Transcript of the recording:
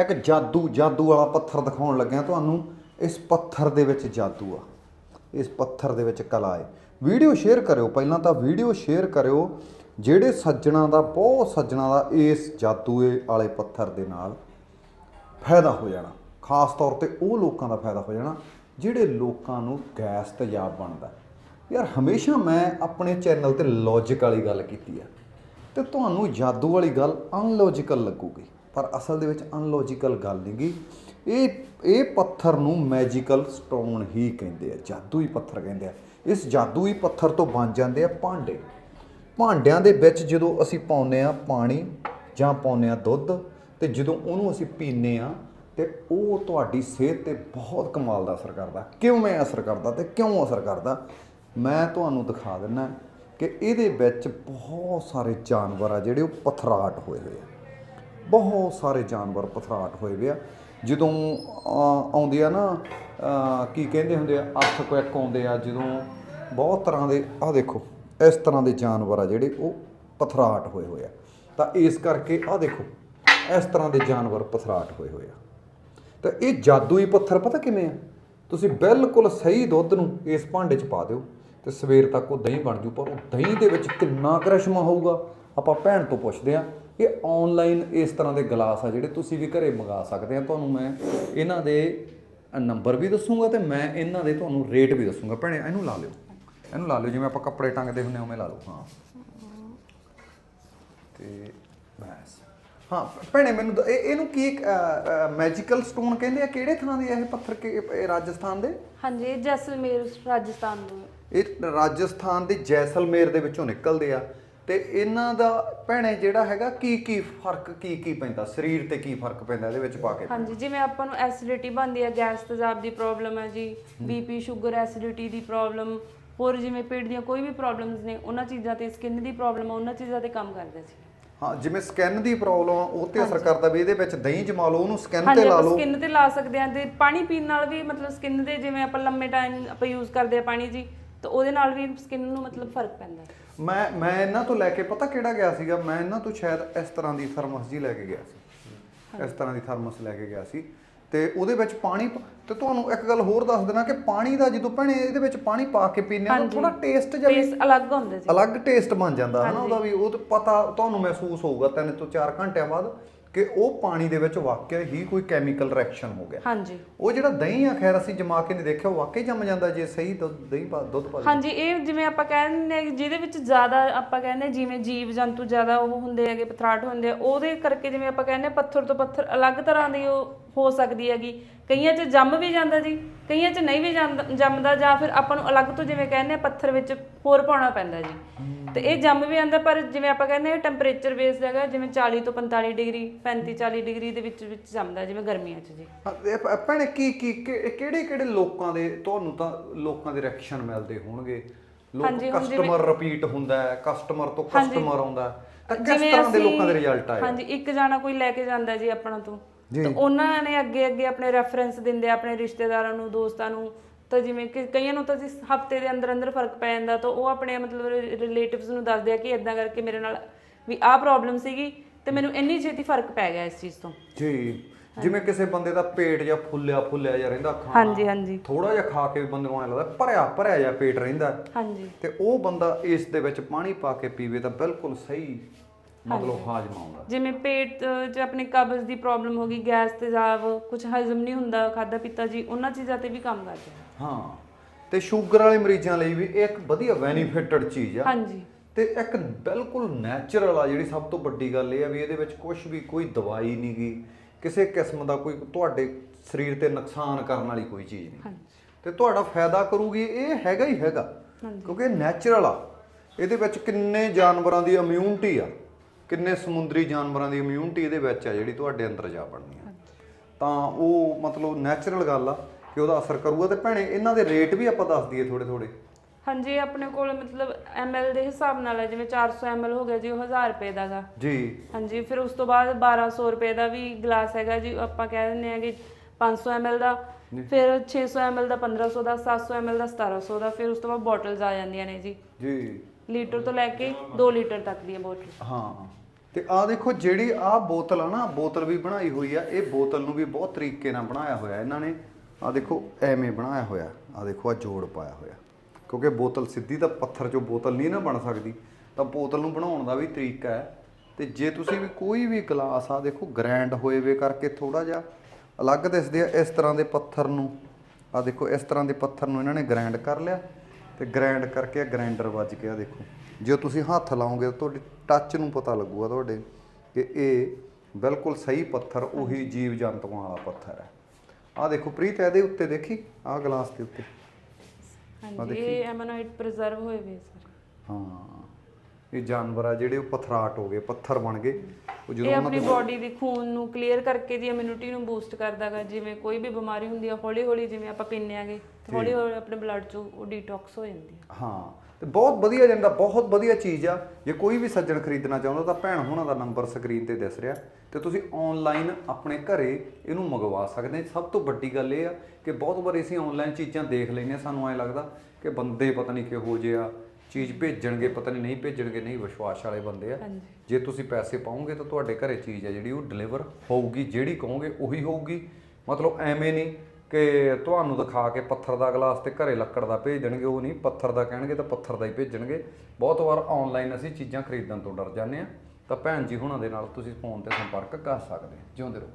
ਇੱਕ ਜਾਦੂ ਜਾਦੂ ਵਾਲਾ ਪੱਥਰ ਦਿਖਾਉਣ ਲੱਗਿਆ ਤੁਹਾਨੂੰ ਇਸ ਪੱਥਰ ਦੇ ਵਿੱਚ ਜਾਦੂ ਆ। ਇਸ ਪੱਥਰ ਦੇ ਵਿੱਚ ਕਲਾ ਹੈ ਵੀਡੀਓ ਸ਼ੇਅਰ ਕਰਿਓ। ਪਹਿਲਾਂ ਤਾਂ ਵੀਡੀਓ ਸ਼ੇਅਰ ਕਰਿਓ, ਜਿਹੜੇ ਸੱਜਣਾ ਦਾ, ਬਹੁਤ ਸੱਜਣਾ ਦਾ ਇਸ ਜਾਦੂ ਵਾਲੇ ਪੱਥਰ ਦੇ ਨਾਲ ਫਾਇਦਾ ਹੋ ਜਾਣਾ। ਖਾਸ ਤੌਰ ਤੇ ਉਹ ਲੋਕਾਂ ਦਾ ਫਾਇਦਾ ਹੋ ਜਾਣਾ, ਜਿਹੜੇ ਲੋਕਾਂ ਨੂੰ ਗੈਸ ਤੇਜ਼ਾਬ ਬਣਦਾ। ਯਾਰ, ਹਮੇਸ਼ਾ ਮੈਂ ਆਪਣੇ ਚੈਨਲ ਤੇ ਲੌਜੀਕ ਵਾਲੀ ਗੱਲ ਕੀਤੀ ਆ। ਤੇ ਤੁਹਾਨੂੰ ਜਾਦੂ ਵਾਲੀ ਗੱਲ ਅਨਲੌਜੀਕਲ ਲੱਗੂਗੀ। ਪਰ ਅਸਲ ਦੇ ਵਿੱਚ ਅਨਲੋਜੀਕਲ ਗੱਲ ਨਹੀਂਗੀ ਇਹ ਇਹ ਪੱਥਰ ਨੂੰ ਮੈਜੀਕਲ ਸਟੋਨ ਹੀ ਕਹਿੰਦੇ ਆ, ਜਾਦੂਈ ਪੱਥਰ ਕਹਿੰਦੇ ਆ। ਇਸ ਜਾਦੂਈ ਪੱਥਰ ਤੋਂ ਬਣ ਜਾਂਦੇ ਆ ਭਾਂਡੇ। ਭਾਂਡਿਆਂ ਦੇ ਵਿੱਚ ਜਦੋਂ ਅਸੀਂ ਪਾਉਂਦੇ ਆ ਪਾਣੀ ਜਾਂ ਪਾਉਂਦੇ ਆ ਦੁੱਧ, ਤੇ ਜਦੋਂ ਉਹਨੂੰ ਅਸੀਂ ਪੀਂਦੇ ਆ, ਤੇ ਉਹ ਤੁਹਾਡੀ ਸਿਹਤ ਤੇ ਬਹੁਤ ਕਮਾਲ ਦਾ ਅਸਰ ਕਰਦਾ। ਕਿਵੇਂ ਅਸਰ ਕਰਦਾ ਤੇ ਕਿਉਂ ਅਸਰ ਕਰਦਾ? ਮੈਂ ਤੁਹਾਨੂੰ ਦਿਖਾ ਦਿੰਨਾ ਕਿ ਇਹਦੇ ਵਿੱਚ ਬਹੁਤ ਸਾਰੇ ਜਾਨਵਰ ਆ ਜਿਹੜੇ ਉਹ ਪਥਰਾਟ ਹੋਏ ਹੋਏ ਆ। ਬਹੁਤ ਸਾਰੇ ਜਾਨਵਰ ਪਥਰਾਟ ਹੋਏ ਹੋਏ ਆ। ਜਦੋਂ ਆਉਂਦੇ ਆ ਨਾ ਕੀ ਕਹਿੰਦੇ ਹੁੰਦੇ ਆ, ਅੱਖ ਕੁਇਕ ਆਉਂਦੇ ਆ, ਜਦੋਂ ਬਹੁਤ ਤਰ੍ਹਾਂ ਦੇ, ਆਹ ਦੇਖੋ, ਇਸ ਤਰ੍ਹਾਂ ਦੇ ਜਾਨਵਰ ਆ ਜਿਹੜੇ ਉਹ ਪਥਰਾਟ ਹੋਏ ਹੋਏ ਆ। ਤਾਂ ਇਸ ਕਰਕੇ, ਆਹ ਦੇਖੋ, ਇਸ ਤਰ੍ਹਾਂ ਦੇ ਜਾਨਵਰ ਪਥਰਾਟ ਹੋਏ ਹੋਏ ਆ। ਤਾਂ ਇਹ ਜਾਦੂਈ ਪੱਥਰ ਪਤਾ ਕਿਵੇਂ ਆ? ਤੁਸੀਂ ਬਿਲਕੁਲ ਸਹੀ ਦੁੱਧ ਨੂੰ ਇਸ ਭਾਂਡੇ 'ਚ ਪਾ ਦਿਓ ਤੇ ਸਵੇਰ ਤੱਕ ਉਹ ਦਹੀਂ ਬਣ ਜੂ, ਪਰ ਉਹ ਦਹੀਂ ਦੇ ਵਿੱਚ ਕਿੰਨਾ ਕਰਿਸ਼ਮਾ ਹੋਊਗਾ? ਆਪਾਂ ਭੈਣ ਤੋਂ ਪੁੱਛਦੇ ਆ ਇਹ ਆਨਲਾਈਨ ਇਸ ਤਰ੍ਹਾਂ ਦੇ ਗਲਾਸ ਆ ਜਿਹੜੇ ਤੁਸੀਂ ਵੀ ਘਰੇ ਮੰਗਾ ਸਕਦੇ ਆ। ਤੁਹਾਨੂੰ ਮੈਂ ਇਹਨਾਂ ਦੇ ਨੰਬਰ ਵੀ ਦੱਸੂਗਾ ਤੇ ਮੈਂ ਇਹਨਾਂ ਦੇ ਤੁਹਾਨੂੰ ਰੇਟ ਵੀ ਦੱਸੂਗਾ। ਭੈਣੇ ਇਹਨੂੰ ਲਾ ਲਿਓ। ਇਹਨੂੰ ਲਾ ਲਿਓ ਜਿਵੇਂ ਆਪਾਂ ਕੱਪੜੇ ਟੰਗਦੇ ਹੁੰਦੇ ਉਵੇਂ ਲਾ ਲਓ। ਹਾਂ। ਤੇ ਬਸ। ਹਾਂ ਭੈਣੇ ਮੈਨੂੰ ਦ- ਇਹ ਇਹਨੂੰ ਕੀ ਮੈਜੀਕਲ ਸਟੋਨ ਕਹਿੰਦੇ ਆ? ਕਿਹੜੇ ਥਾਂ ਦੇ ਆ ਇਹ ਪੱਥਰ ਕਿ ਇਹ ਰਾਜਸਥਾਨ ਦੇ? ਹਾਂਜੀ ਇਹ ਜੈਸਲਮੇਰ ਰਾਜਸਥਾਨ ਤੋਂ ਹੈ। ਇਹ ਰਾਜਸਥਾਨ ਦੇ ਜੈਸਲਮੇਰ ਦੇ ਵਿੱਚੋਂ ਨਿਕਲਦੇ ਆ। ਤੇ ਇਹਨਾਂ ਦਾ ਭੈਣੇ ਜਿਹੜਾ ਹੈਗਾ ਕੀ ਕੀ ਫ਼ਰਕ ਕੀ ਕੀ ਪੈਂਦਾ? ਸਰੀਰ ਤੇ ਕੀ ਫ਼ਰਕ ਪੈਂਦਾ ਇਹਦੇ ਵਿੱਚ ਪਾ ਕੇ? ਹਾਂਜੀ ਜਿਵੇਂ ਆਪਾਂ ਨੂੰ ਐਸਿਡਿਟੀ ਬਣਦੀ ਹੈ ਗੈਸ ਤੇਜ਼ਾਬ ਦੀ ਪ੍ਰੋਬਲਮ ਹੈ। ਜੀ ਬੀਪੀ ਸ਼ੂਗਰ ਐਸਿਡਿਟੀ ਦੀ ਪ੍ਰੋਬਲਮ ਹੋਰ ਜਿਵੇਂ ਪੇਟ ਦੀਆਂ ਕੋਈ ਵੀ ਪ੍ਰੋਬਲਮਸ ਨੇ ਉਹਨਾਂ ਚੀਜ਼ਾਂ ਤੇ ਸਕਿਨ ਦੀ ਪ੍ਰੋਬਲਮ ਆ ਉਹਨਾਂ ਚੀਜ਼ਾਂ ਤੇ ਕੰਮ ਕਰਦਾ ਸੀ। ਹਾਂ ਜਿਵੇਂ ਸਕਿਨ ਦੀ ਪ੍ਰੋਬਲਮ ਆ ਉਹ ਤੇ ਅਸਰ ਕਰਦਾ ਵੀ ਇਹਦੇ ਵਿੱਚ ਦਹੀਂ ਜਮਾ ਲਓ ਉਹਨੂੰ ਸਕਿਨ ਤੇ ਲਾ ਲਓ। ਸਕਿਨ ਤੇ ਲਾ ਸਕਦੇ ਹਾਂ ਤੇ ਪਾਣੀ ਪੀਣ ਨਾਲ ਵੀ ਮਤਲਬ ਸਕਿਨ ਦੇ ਜਿਵੇਂ ਆਪਾਂ ਲੰਮੇ ਟਾਈਮ ਆਪਾਂ ਯੂਜ਼ ਕਰਦੇ ਆ ਪਾਣੀ ਜੀ ਤਾਂ ਉਹਦੇ ਨਾਲ ਵੀ ਸਕਿਨ ਨੂੰ ਮਤਲਬ ਫ਼ਰਕ ਪੈਂਦਾ। ਮੈਂ ਮੈਂ ਇਹਨਾਂ ਤੋਂ ਲੈ ਕੇ ਪਤਾ ਕਿਹੜਾ ਗਿਆ ਸੀਗਾ? ਮੈਂ ਇਹਨਾਂ ਤੋਂ ਸ਼ਾਇਦ ਇਸ ਤਰ੍ਹਾਂ ਦੀ ਥਰਮਸ ਜੀ ਲੈ ਕੇ ਗਿਆ ਸੀ। ਇਸ ਤਰ੍ਹਾਂ ਦੀ ਥਰਮਸ ਲੈ ਕੇ ਗਿਆ ਸੀ। ਤੇ ਉਹਦੇ ਵਿੱਚ ਪਾਣੀ ਪ- ਤੇ ਤੁਹਾਨੂੰ ਇੱਕ ਗੱਲ ਹੋਰ ਦੱਸ ਦੇਣਾ ਕਿ ਪਾਣੀ ਦਾ ਜਦੋਂ ਭੈਣੇ ਇਹਦੇ ਵਿੱਚ ਪਾਣੀ ਪਾ ਕੇ ਪੀਂਦੇ ਆ ਤਾਂ ਥੋੜਾ ਟੇਸਟ ਜਿਹਾ ਵੀ ਟੇਸਟ ਅਲੱਗ ਹੁੰਦਾ ਜੀ ਅਲੱਗ ਟੇਸਟ ਬਣ ਜਾਂਦਾ ਹੈ ਨਾ ਉਹਦਾ ਵੀ ਉਹ ਤਾਂ ਪਤਾ ਤੁਹਾਨੂੰ ਮਹਿਸੂਸ ਹੋਊਗਾ ਤਿੰਨ ਤੋਂ 4 ਘੰਟਿਆਂ ਬਾਅਦ। ਕਿ ਉਹ ਪਾਣੀ ਦੇ ਵਿੱਚ ਵਾਕਿਆ ਹੀ ਕੋਈ ਕੈਮੀਕਲ ਰਿਐਕਸ਼ਨ ਹੋ ਗਿਆ। ਹਾਂਜੀ। ਉਹ ਜਿਹੜਾ ਦਹੀਂ ਆ ਖੈਰ ਅਸੀਂ ਜਮਾ ਕੇ ਨਹੀਂ ਦੇਖਿਆ ਉਹ ਵਾਕਈ ਜੰਮ ਜਾਂਦਾ ਜੇ ਸਹੀ ਦੁੱਧ ਦਹੀਂ ਪਾ ਦੁੱਧ ਪਾ ਹਾਂਜੀ ਇਹ ਜਿਵੇਂ ਆਪਾਂ ਕਹਿੰਦੇ ਜਿਹਦੇ ਵਿੱਚ ਜ਼ਿਆਦਾ ਆਪਾਂ ਕਹਿੰਦੇ ਜਿਵੇਂ ਜੀਵ ਜੰਤੂ ਜ਼ਿਆਦਾ ਉਹ ਹੁੰਦੇ ਹੈਗੇ ਪਥਰਾਟ ਹੁੰਦੇ ਆ ਉਹਦੇ ਕਰਕੇ ਜਿਵੇਂ ਆਪਾਂ ਕਹਿੰਦੇ ਪੱਥਰ ਤੋਂ ਪੱਥਰ ਅਲੱਗ ਤਰ੍ਹਾਂ ਦੀ ਉਹ ਹੋ ਸਕਦੀ ਹੈਗੀ। ਕਈਆਂ 'ਚ ਜੰਮ ਵੀ ਜਾਂਦਾ ਜੀ ਕਈਆਂ 'ਚ ਨਹੀਂ ਵੀ ਜੰਮ- ਜੰਮਦਾ ਜਾਂ ਫਿਰ ਆਪਾਂ ਨੂੰ ਅਲੱਗ ਤੋਂ ਜਿਵੇਂ ਕਹਿੰਦੇ ਆ ਪੱਥਰ ਵਿੱਚ ਹੋਰ ਪਾਉਣਾ ਪੈਂਦਾ ਜੀ। ਤੇ ਇਹ ਜੰਮ ਵੀ ਜਾਂਦਾ ਪਰ ਜਿਵੇਂ ਆਪਾਂ ਕਹਿੰਦੇ ਆ ਟੈਂਪਰੇਚਰ ਬੇਸਡ ਹੈਗਾ ਜਿਵੇਂ 40 ਤੋਂ 45 ਡਿਗਰੀ 35 40 ਡਿਗਰੀ ਦੇ ਵਿੱਚ ਵਿੱਚ ਜੰਮਦਾ ਜਿਵੇਂ ਗਰਮੀਆਂ 'ਚ ਜੀ। ਭੈਣੇ ਕੀ ਕੀ ਕਿਹੜੇ ਕਿਹੜੇ ਲੋਕਾਂ ਦੇ ਤੁਹਾਨੂੰ ਤਾਂ ਲੋਕਾਂ ਦੇ ਰਿਐਕਸ਼ਨ ਮਿਲਦੇ ਹੋਣਗੇ। ਲੋਕ ਕਸਟਮਰ ਰਿਪੀਟ ਹੁੰਦਾ ਹੈ ਕਸਟਮਰ ਤੋਂ ਕਸਟਮਰ ਆਉਂਦਾ। ਤਾਂ ਕਿਸ ਤਰ੍ਹਾਂ ਦੇ ਲੋਕਾਂ ਦੇ ਰਿਜ਼ਲਟ ਆਏ? ਹਾਂਜੀ ਇੱਕ ਜਾਣਾ ਕੋਈ ਲੈ ਕੇ ਜਾਂਦਾ ਜੀ ਆਪਣਾ ਤੋਂ। ਤਾਂ ਉਹਨਾਂ ਨੇ ਅੱਗੇ ਅੱਗੇ ਆਪਣੇ ਰੈਫਰੈਂਸ ਦਿੰਦੇ ਆਪਣੇ ਰਿਸ਼ਤੇਦਾਰਾਂ ਨੂੰ ਦੋਸਤਾਂ ਨੂੰ। ਤਾਂ ਜਿਵੇਂ ਕਿ ਕਈਆਂ ਨੂੰ ਤਾਂ ਜੀ ਹਫ਼ਤੇ ਦੇ ਅੰਦਰ ਅੰਦਰ ਫ਼ਰਕ ਪੈ ਜਾਂਦਾ ਤਾਂ ਉਹ ਆਪਣੇ ਮਤਲਬ ਰਿਲੇਟਿਵਸ ਨੂੰ ਦੱਸਦੇ ਆ ਕਿ ਇਦਾਂ ਕਰਕੇ ਮੇਰੇ ਨਾਲ ਵੀ ਆਹ ਪ੍ਰੋਬਲਮ ਸੀਗੀ ਤੇ ਮੈਨੂੰ ਇੰਨੀ ਛੇਤੀ ਫ਼ਰਕ ਪੈ ਗਿਆ ਇਸ ਚੀਜ਼ ਤੋਂ। ਜੀ ਜਿਵੇਂ ਕਿਸੇ ਬੰਦੇ ਦਾ ਪੇਟ ਜਾਂ ਫੁੱਲਿਆ ਫੁੱਲਿਆ ਜਾਂ ਰਹਿੰਦਾ ਖਾਣਾ ਹਾਂਜੀ ਹਾਂਜੀ। ਥੋੜਾ ਜਿਹਾ ਖਾ ਕੇ ਵੀ ਬੰਦੇ ਨੂੰ ਐ ਲੱਗਦਾ ਭਰਿਆ ਭਰਿਆ ਜਿਹਾ ਪੇਟ ਰਹਿੰਦਾ। ਹਾਂਜੀ। ਤੇ ਉਹ ਬੰਦਾ ਇਸ ਦੇ ਵਿੱਚ ਪਾਣੀ ਪਾ ਕੇ ਪੀਵੇ ਤਾਂ ਬਿਲਕੁਲ ਸਹੀ ਮਤਲਬ ਹਾਜ਼ਮਾ ਆਉਂਦਾ। ਜਿਵੇਂ ਪੇਟ 'ਚ ਆਪਣੀ ਕਬਜ਼ ਦੀ ਪ੍ਰੋਬਲਮ ਹੋ ਗਈ ਗੈਸ ਤੇਜ਼ਾਬ ਕੁਝ ਹਜ਼ਮ ਨਹੀਂ ਹੁੰਦਾ ਖਾਦਾ ਪੀਤਾ ਜੀ ਉਹਨਾਂ ਚੀਜ਼ਾਂ ਤੇ ਵੀ ਕੰਮ ਕਰਦੇ ਆ ਹਾਂ ਤੇ ਸ਼ੂਗਰ ਵਾਲੇ ਮਰੀਜ਼ਾਂ ਲਈ ਵੀ ਇਹ ਇੱਕ ਵਧੀਆ ਬੈਨੀਫਿਟਡ ਚੀਜ਼ ਆ। ਹਾਂਜੀ। ਤੇ ਇੱਕ ਬਿਲਕੁਲ ਨੈਚੁਰਲ ਆ ਜਿਹੜੀ ਸਭ ਤੋਂ ਵੱਡੀ ਗੱਲ ਇਹ ਆ ਵੀ ਇਹਦੇ ਵਿੱਚ ਕੁਝ ਵੀ ਕੋਈ ਦਵਾਈ ਨਹੀਂ ਗੀ ਕਿਸੇ ਕਿਸਮ ਦਾ ਕੋਈ ਤੁਹਾਡੇ ਸਰੀਰ ਤੇ ਨੁਕਸਾਨ ਕਰਨ ਵਾਲੀ ਕੋਈ ਚੀਜ਼ ਨਹੀਂ। ਹਾਂਜੀ। ਤੇ ਤੁਹਾਡਾ ਫਾਇਦਾ ਕਰੂਗੀ ਇਹ ਹੈਗਾ ਹੀ ਹੈਗਾ ਕਿਉਂਕਿ ਨੈਚੁਰਲ ਆ। ਇਹਦੇ ਵਿੱਚ ਕਿੰਨੇ ਜਾਨਵਰਾਂ ਦੀ ਇਮਿਊਨਿਟੀ ਆ। ਕਿੰਨੇ ਸਮੁੰਦਰੀ ਜਾਨਵਰਾਂ ਦੀ ਇਮਿਊਨਿਟੀ ਇਹਦੇ ਵਿੱਚ ਆ ਜਿਹੜੀ ਤੁਹਾਡੇ ਅੰਦਰ ਜਾ ਵੜਨੀ ਆ। ਤਾਂ ਉਹ ਮਤਲਬ ਨੈਚੁਰਲ ਗੱਲ ਆ ਕਿ ਉਹਦਾ ਅਸਰ ਕਰੂਗਾ। ਤੇ ਭੈਣੇ ਇਹਨਾਂ ਦੇ ਰੇਟ ਵੀ ਆਪਾਂ ਦੱਸ ਦਈਏ ਥੋੜੇ ਥੋੜੇ ਹਾਂਜੀ ਆਪਣੇ ਕੋਲ ਮਤਲਬ ml ਦੇ ਹਿਸਾਬ ਨਾਲ ਹੈ ਜਿਵੇਂ 400 ml ਹੋ ਗਿਆ ਜੀ ਉਹ 1000 ਰੁਪਏ ਦਾ ਗਾ। ਜੀ। ਹਾਂਜੀ ਫਿਰ ਉਸ ਤੋਂ ਬਾਅਦ 1200 ਰੁਪਏ ਦਾ ਵੀ ਗਲਾਸ ਹੈਗਾ ਜੀ ਆਪਾਂ ਕਹਿ ਦਿੰਦੇ ਆ ਕਿ 500 ml ਦਾ ਫਿਰ 600 ml ਦਾ 1500 ਦਾ 700 ml ਦਾ 1700 ਦਾ ਫਿਰ ਉਸ ਤੋਂ ਬਾਅਦ ਬੋਟਲਸ ਆ ਜਾਂਦੀਆਂ ਨੇ ਜੀ। ਜੀ। ਲੀਟਰ ਤੋਂ ਲੈ ਕੇ 2 ਲੀਟਰ ਤੱਕ ਦੀਆਂ ਬੋਟਲ ਹਾਂ ਤੇ ਆ ਦੇਖੋ ਜਿਹੜੀ ਆ ਬੋਤਲ ਆ ਨਾ ਬੋਤਲ ਵੀ ਬਣਾਈ ਹੋਈ ਆ ਇਹ ਬੋਤਲ ਨੂੰ ਵੀ ਬਹੁਤ ਤਰੀਕੇ ਨਾਲ ਬਣਾਇਆ ਹੋਇਆ ਇਹਨਾਂ ਨੇ। ਆ ਦੇਖੋ ਐਵੇਂ ਬਣਾਇਆ ਹੋਇਆ ਆ ਦੇਖੋ ਆ ਜੋੜ ਪਾਇਆ ਹੋਇਆ। ਕਿਉਂਕਿ ਬੋਤਲ ਸਿੱਧੀ ਤਾਂ ਪੱਥਰ 'ਚੋਂ ਬੋਤਲ ਨਹੀਂ ਨਾ ਬਣ ਸਕਦੀ ਤਾਂ ਬੋਤਲ ਨੂੰ ਬਣਾਉਣ ਦਾ ਵੀ ਤਰੀਕਾ ਹੈ। ਤੇ ਜੇ ਤੁਸੀਂ ਵੀ ਕੋਈ ਵੀ ਗਲਾਸ ਆ ਦੇਖੋ ਗ੍ਰੈਂਡ ਹੋਏ ਵੇ ਕਰਕੇ ਥੋੜਾ ਜਿਹਾ ਅਲੱਗ ਦਿਸਦੇ ਆ ਇਸ ਤਰ੍ਹਾਂ ਦੇ ਪੱਥਰ ਨੂੰ। ਆ ਦੇਖੋ ਇਸ ਤਰ੍ਹਾਂ ਦੇ ਪੱਥਰ ਨੂੰ ਇਹਨਾਂ ਨੇ ਗ੍ਰੈਂਡ ਕਰ ਲਿਆ ਤੇ ਗ੍ਰੈਂਡ ਕਰਕੇ ਗ੍ਰਾਈਂਡਰ ਵੱਜ ਗਿਆ ਦੇਖੋ। ਜੇ ਤੁਸੀਂ ਹੱਥ ਲਾਓਗੇ ਤਾਂ ਤੁਹਾਡੇ ਟੱਚ ਨੂੰ ਪਤਾ ਲੱਗੂਗਾ ਤੁਹਾਡੇ ਕਿ ਇਹ ਬਿਲਕੁਲ ਸਹੀ ਪੱਥਰ ਉਹੀ ਜੀਵ ਜੰਤੂਆਂ ਵਾਲਾ ਪੱਥਰ ਹੈ। ਆ ਦੇਖੋ ਪ੍ਰੀਤ ਇਹਦੇ ਉੱਤੇ ਦੇਖੀ? ਆ ਗਲਾਸ ਦੇ ਉੱਤੇ। ਹਾਂਜੀ ਇਹ ਐਮਨੋਇਡ ਪ੍ਰੀਜ਼ਰਵ ਹੋਏ ਵੇ ਸਰ। ਹਾਂ। ਇਹ ਜਾਨਵਰ ਆ ਜਿਹੜੇ ਉਹ ਪਥਰਾਟ ਹੋ ਗਏ ਪੱਥਰ ਬਣ ਗਏ। ਉਹ ਜਦੋਂ ਇਹ ਉਹਨਾਂ ਆਪਣੀ ਦੇ ਬਾਡੀ ਦੀ ਖੂਨ ਨੂੰ ਕਲੀਅਰ ਕਰਕੇ ਦੀ ਇਮਿਊਨਿਟੀ ਨੂੰ ਬੂਸਟ ਕਰਦਾਗਾ ਜਿਵੇਂ ਕੋਈ ਵੀ ਬਿਮਾਰੀ ਹੁੰਦੀ ਆ ਹੌਲੀ ਹੌਲੀ ਜਿਵੇਂ ਆਪਾਂ ਪੀਂਦੇ ਆਗੇ ਹੌਲੀ ਹੌਲੀ ਆਪਣੇ ਬਲੱਡ ਚੋਂ ਉਹ ਡੀਟੌਕਸ ਹੋ ਜਾਂਦੀ ਆ। ਹਾਂ ਤੇ ਬਹੁਤ ਵਧੀਆ ਜਾਂਦਾ ਬਹੁਤ ਵਧੀਆ ਚੀਜ਼ ਆ। ਜੇ ਕੋਈ ਵੀ ਸੱਜਣ ਖਰੀਦਣਾ ਚਾਹੁੰਦਾ ਤਾਂ ਭੈਣ ਹੋਣਾ ਦਾ ਨੰਬਰ ਸਕਰੀਨ ਤੇ ਦਿਸ ਰਿਹਾ। ਤੇ ਤੁਸੀਂ ਆਨਲਾਈਨ ਆਪਣੇ ਘਰੇ ਇਹਨੂੰ ਮੰਗਵਾ ਸਕਦੇ ਸਭ ਤੋਂ ਵੱਡੀ ਗੱਲ ਇਹ ਆ ਕਿ ਬਹੁਤ ਵਾਰੀ ਅਸੀਂ ਆਨਲਾਈਨ ਚੀਜ਼ਾਂ ਦੇਖ ਲੈਂਦੇ ਹਾਂ ਸਾਨੂੰ ਐ ਲੱਗਦਾ ਕਿ ਬੰਦੇ ਪਤਾ ਨਹੀਂ ਕਿਹੋ ਜਿਹੇ ਆ ਚੀਜ਼ ਭੇਜਣਗੇ ਪਤਾ ਨਹੀਂ ਨਹੀਂ ਭੇਜਣਗੇ ਨਹੀਂ ਵਿਸ਼ਵਾਸ ਵਾਲੇ ਬੰਦੇ ਆ। ਜੇ ਤੁਸੀਂ ਪੈਸੇ ਪਾਓਗੇ ਤਾਂ ਤੁਹਾਡੇ ਘਰੇ ਚੀਜ਼ ਹੈ ਜਿਹੜੀ ਉਹ ਡਿਲੀਵਰ ਹੋਊਗੀ ਜਿਹੜੀ ਕਹੋਗੇ ਉਹੀ ਹੋਊਗੀ। ਮਤਲਬ ਐਵੇਂ ਨਹੀਂ ਕਿ ਤੁਹਾਨੂੰ ਦਿਖਾ ਕੇ ਪੱਥਰ ਦਾ ਗਲਾਸ ਤੇ ਘਰੇ ਲੱਕੜ ਦਾ ਭੇਜ ਦੇਣਗੇ ਉਹ ਨਹੀਂ। ਪੱਥਰ ਦਾ ਕਹਿਣਗੇ ਤਾਂ ਪੱਥਰ ਦਾ ਹੀ ਭੇਜਣਗੇ। ਬਹੁਤ ਵਾਰ ਆਨਲਾਈਨ ਅਸੀਂ ਚੀਜ਼ਾਂ ਖਰੀਦਣ ਤੋਂ ਡਰ ਜਾਂਦੇ ਆ। ਤਾਂ ਭੈਣ ਜੀ ਹੁਣਾਂ ਦੇ ਨਾਲ ਤੁਸੀਂ ਫੋਨ ਤੇ ਸੰਪਰਕ ਕਰ ਸਕਦੇ ਜਿਉਂਦੇ ਰਹੋ।